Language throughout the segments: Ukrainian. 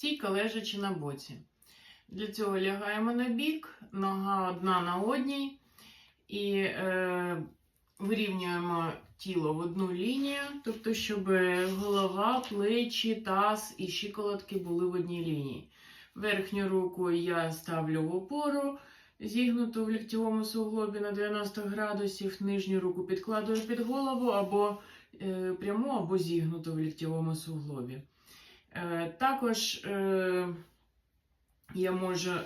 стійка лежачи на боці. Для цього лягаємо на бік, нога одна на одній і е, вирівнюємо тіло в одну лінію, тобто, щоб голова, плечі, таз і щиколотки були в одній лінії. Верхню руку я ставлю в опору, зігнуту в ліктьовому суглобі на 90 градусів, нижню руку підкладую під голову або е, пряму, або зігнуту в ліктьовому суглобі. Е, також е, я можу е,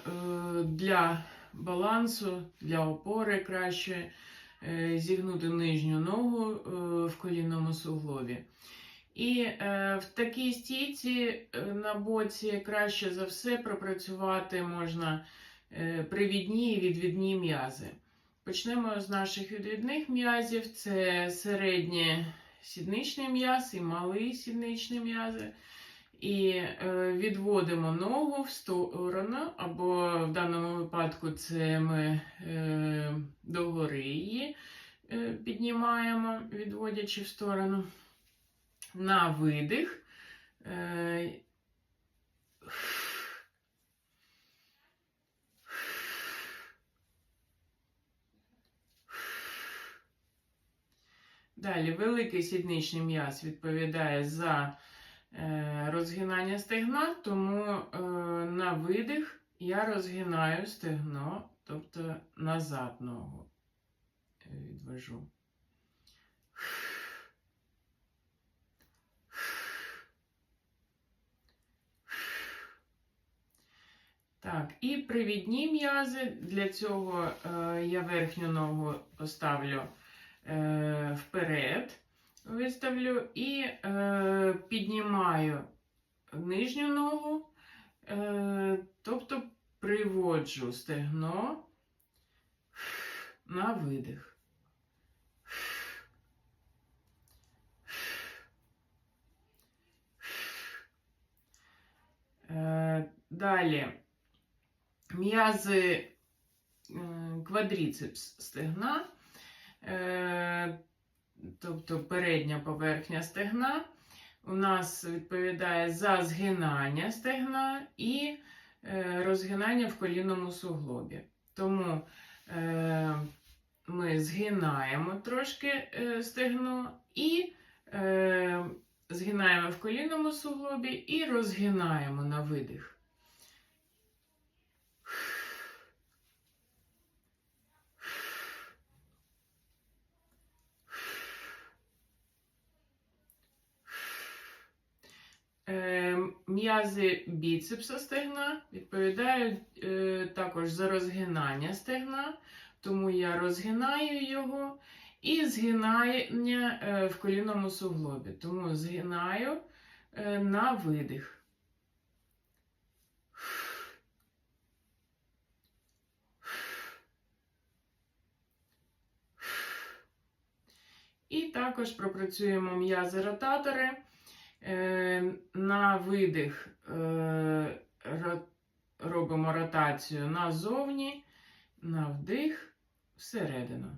для балансу, для опори краще зігнути нижню ногу в колінному суглобі. І в такій стійці на боці краще за все пропрацювати можна привідні і відвідні м'язи. Почнемо з наших відвідних м'язів: це середнє сідничний м'яз і малий сідничний м'язи. І е, відводимо ногу в сторону, або в даному випадку це ми е, догори її е, піднімаємо, відводячи в сторону. На видих. Далі великий сідничний м'яз відповідає за розгинання стегна, тому е, на видих я розгинаю стегно, тобто назад ногу е, відвожу. Так, і привідні м'язи. Для цього е, я верхню ногу поставлю е, вперед, виставлю і е, піднімаю нижню ногу, е, тобто приводжу стегно на видих. Е, Далі м'язи е, квадріцепс стегна, е, тобто передня поверхня стегна, у нас відповідає за згинання стегна і е, розгинання в колінному суглобі. Тому е, ми згинаємо трошки е, стегно і згинаємо в колінному суглобі і розгинаємо на видих. Е, М'язи біцепса стегна відповідають е, також за розгинання стегна, тому я розгинаю його і згинання е, в колінному суглобі. Тому згинаю е, на видих. І також пропрацюємо м'язи ротатори. Е, На видих е, робимо ротацію назовні, на вдих всередину.